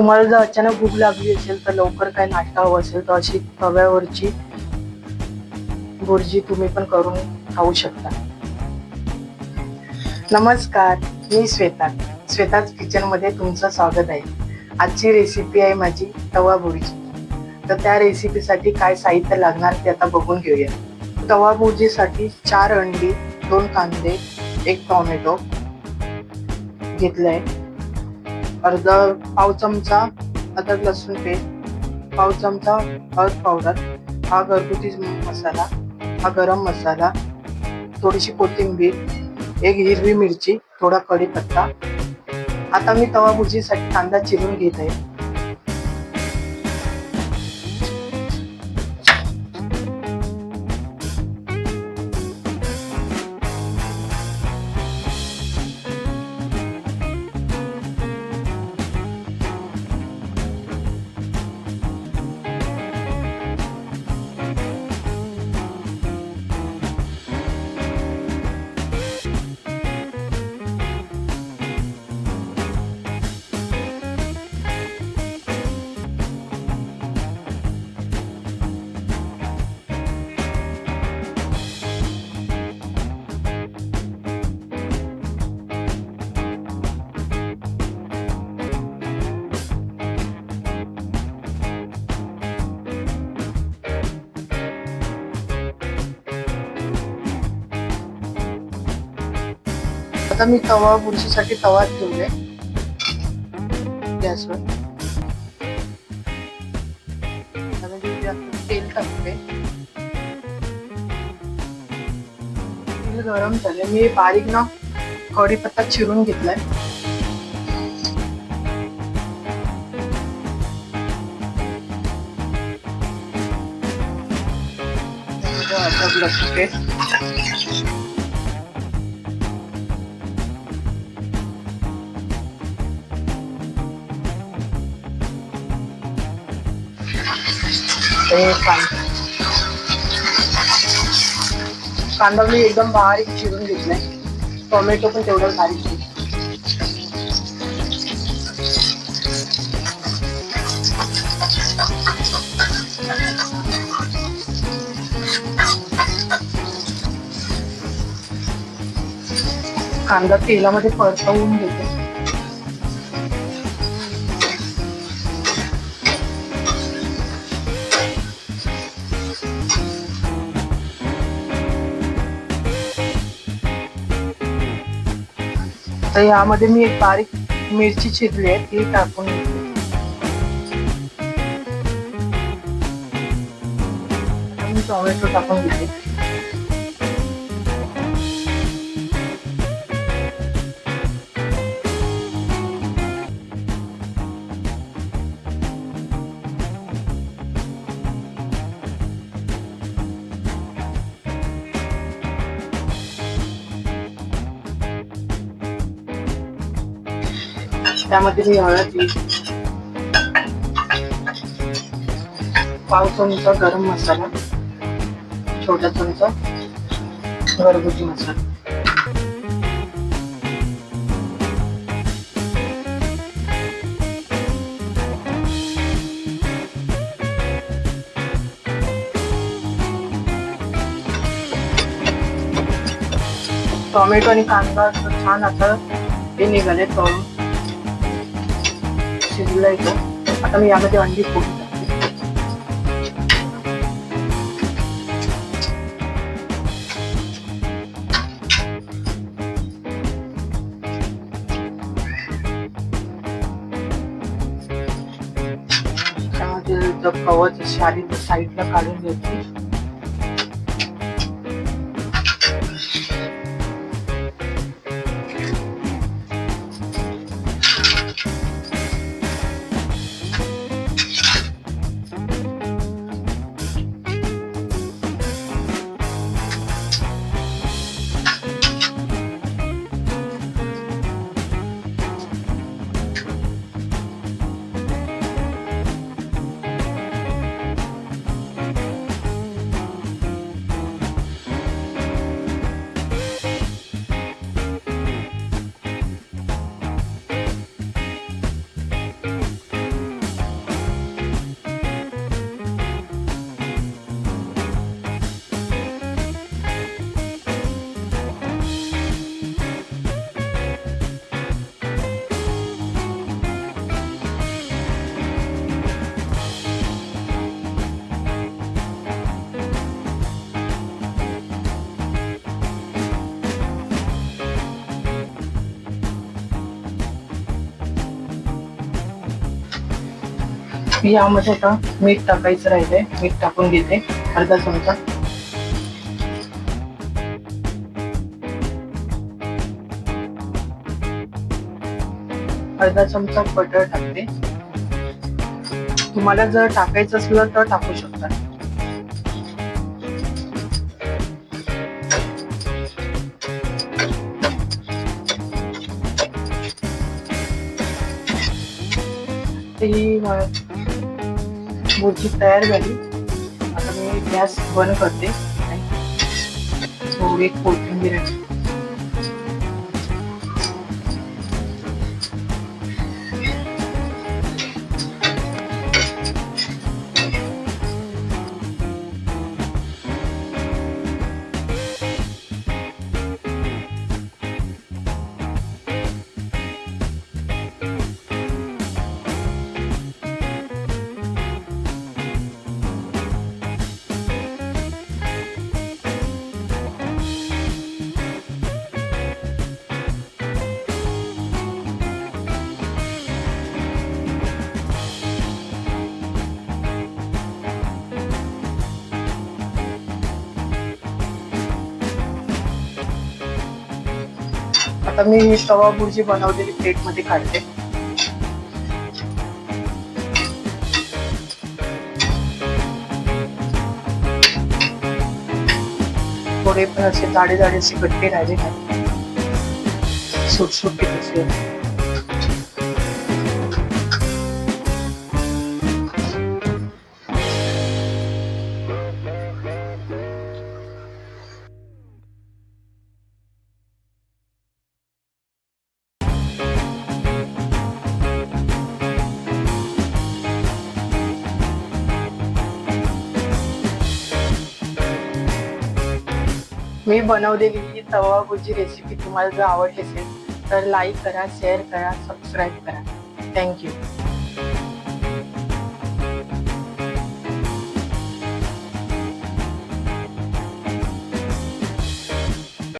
तुम्हाला जर अचानक भूक लागली असेल तर लवकर काय नाश्ता हवं असेल तर अशी तव्यावरची भुर्जी तुम्ही पण करून खाऊ शकता. नमस्कार मी श्वेता. श्वेताच किचनमध्ये तुमचं स्वागत आहे. आजची रेसिपी आहे माझी तवा भुर्जी. तर त्या रेसिपीसाठी काय साहित्य लागणार ते आता बघून घेऊया. तवा भुर्जीसाठी चार अंडी दोन कांदे एक टॉमॅटो घेतलं आहे अर्धा पाव चमचा अद्रक लसूण पेस्ट पाव चमचा हळद पावडर हा घरगुती मसाला हा गरम मसाला थोडीशी कोथिंबीर एक हिरवी मिरची थोडा कढीपत्ता. आता मी तवा भुजीसाठी कांदा चिरून घेत आहे. आता मी तवा, बुरशीसाठी तवा ठेवले. गॅसवर. तेल टाकते. गरम झाले मी बारीक ना कढीपत्ता चिरून घेतलाय. पेस्ट. हे कांदा कांदा मी एकदम बारीक चिरून घेतलाय टोमॅटो पण तेवढं बारीक कांदा तेलामध्ये परतवून घेते तर यामध्ये मी एक बारीक मिरची चिरली आहे ती टाकून घेते. मी टोमॅटो टाकून घेते त्यामध्ये मी हळद पाव चमचा गरम मसाला छोटा चमचा घरगुती मसाला. टोमॅटो आणि कांदा छान आता हे निघाले टोम शिजलाय तो. आता मी यामध्ये अंडी फोडून टाकते. त्यामध्ये जर कवच शाली तर साईडला काढून घेते यामध्ये आता मीठ टाकायचं राहिलंय. मीठ टाकून घेते. अर्धा चमचा. अर्धा चमचा बटर टाकते. तुम्हाला जर टाकायचं असलं तर टाकू शकता. ते ही भुर्जी तयार झाली. आता मी गॅस बंद करते थोडी कोथिंबीर आता मी तवा भुर्जी बनवलेली प्लेटमध्ये काढते. थोडे पण असे जाडे जाडे असे गट्टे राहिले नाही सुटसुटीत असे. मी बनवलेली ही तवा भुजी रेसिपी तुम्हाला जर आवडली असेल तर लाईक करा शेअर करा सबस्क्राईब करा. थँक्यू